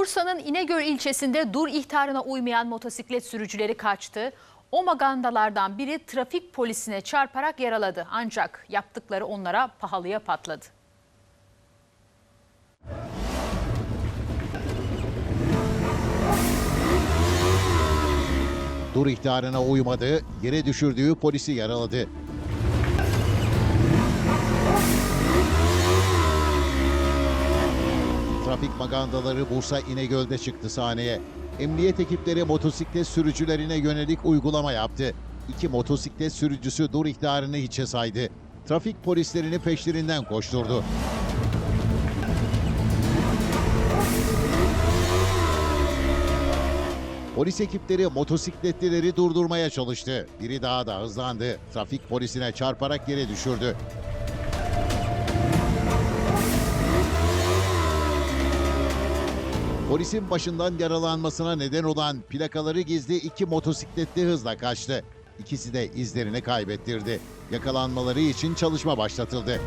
Bursa'nın İnegöl ilçesinde dur ihtarına uymayan motosiklet sürücüleri kaçtı. O magandalardan biri trafik polisine çarparak yaraladı. Ancak yaptıkları onlara pahalıya patladı. Dur ihtarına uymadı, yere düşürdüğü polisi yaraladı. Trafik magandaları Bursa İnegöl'de çıktı sahneye. Emniyet ekipleri motosiklet sürücülerine yönelik uygulama yaptı. İki motosiklet sürücüsü dur ihtarını hiçe saydı. Trafik polislerini peşlerinden koşturdu. Polis ekipleri motosikletlileri durdurmaya çalıştı. Biri daha da hızlandı. Trafik polisine çarparak yere düşürdü. Polisin başından yaralanmasına neden olan plakaları gizli iki motosikletli hızla kaçtı. İkisi de izlerini kaybettirdi. Yakalanmaları için çalışma başlatıldı.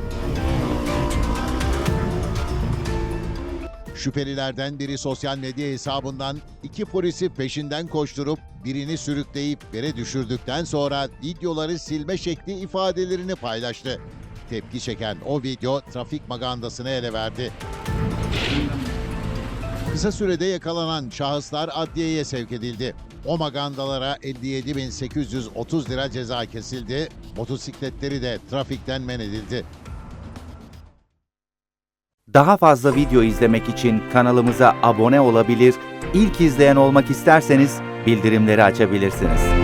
Şüphelilerden biri sosyal medya hesabından iki polisi peşinden koşturup birini sürükleyip yere düşürdükten sonra videoları silme şekli ifadelerini paylaştı. Tepki çeken o video trafik magandasını ele verdi. Kısa sürede yakalanan şahıslar adliyeye sevk edildi. O magandalara 57.830 lira ceza kesildi. Motosikletleri de trafikten men edildi. Daha fazla video izlemek için kanalımıza abone olabilir, ilk izleyen olmak isterseniz bildirimleri açabilirsiniz.